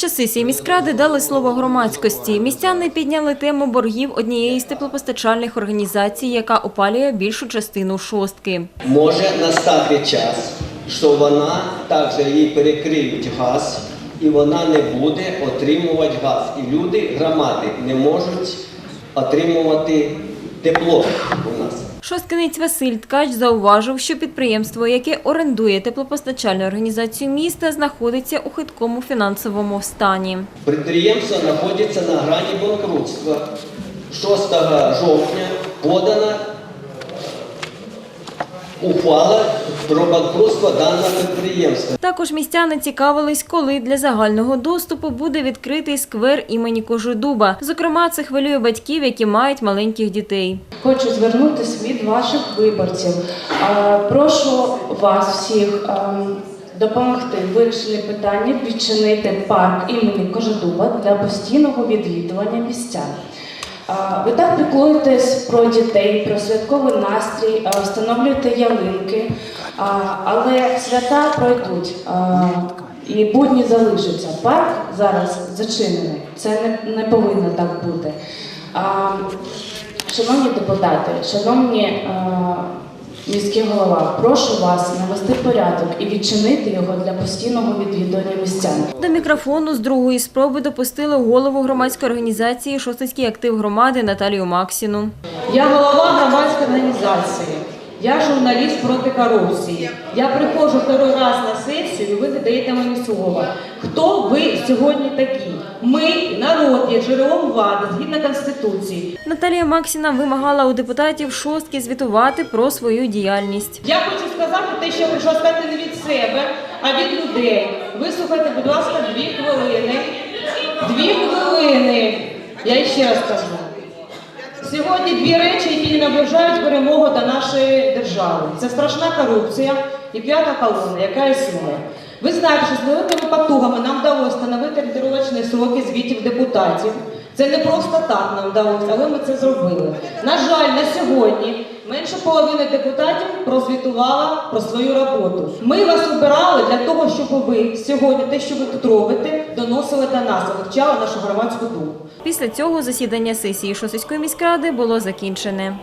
Під час міськради дали слово громадськості. Містяни підняли тему боргів однієї з теплопостачальних організацій, яка опалює більшу частину шостки. Може настати час, що вона також їй перекриють газ, і вона не буде отримувати газ. І люди, громади, не можуть отримувати тепло у нас. Шосткинець Василь Ткач зауважив, що підприємство, яке орендує теплопостачальну організацію міста, знаходиться у хиткому фінансовому стані. Підприємство знаходиться на грані банкрутства. 6 жовтня подана ухвала про банкрутство даного підприємства. Також містяни цікавились, коли для загального доступу буде відкритий сквер імені Кожедуба. Зокрема, це хвилює батьків, які мають маленьких дітей. Хочу звернутися від ваших виборців. Прошу вас всіх допомогти в вирішенні питання відчинити парк імені Кожедуба для постійного відвідування містян. Ви так піклуєтесь про дітей, про святковий настрій, встановлюєте ялинки, але свята пройдуть. І будні залишаться. Парк зараз зачинений. Це не повинно так бути. Шановні депутати, шановні міські голова, прошу вас навести порядок і відчинити його для постійного відвідування містян. До мікрофону з другої спроби допустили голову громадської організації Шостицький актив громади Наталію Максіну. Я голова громадської організації. Я журналіст проти корупції. Я приходжу второй раз на сесію, ви не даєте мені слова. Хто ви сьогодні такі? Ми народ є джерелом влади згідно конституції. Наталія Максіна вимагала у депутатів шостки звітувати про свою діяльність. Я хочу сказати те, що я прийшла сказати не від себе, а від людей. Вислухайте, будь ласка, дві хвилини. Дві хвилини. Я ще раз кажу. Сьогодні дві речі, які наближають перемогу до нашої держави. Це страшна корупція і п'ята колона, яка існує. Ви знаєте, що з великими потугами нам вдалося встановити ориєнтировочні сроки звітів депутатів. Це не просто так нам вдалося, але ми це зробили. На жаль, на сьогодні менше половини депутатів прозвітувала про свою роботу. Ми вас обирали для того, щоб ви сьогодні те, що ви тут робите, доносили до нас, вивчали нашу громадську думку. Після цього засідання сесії Шосицької міськради було закінчене.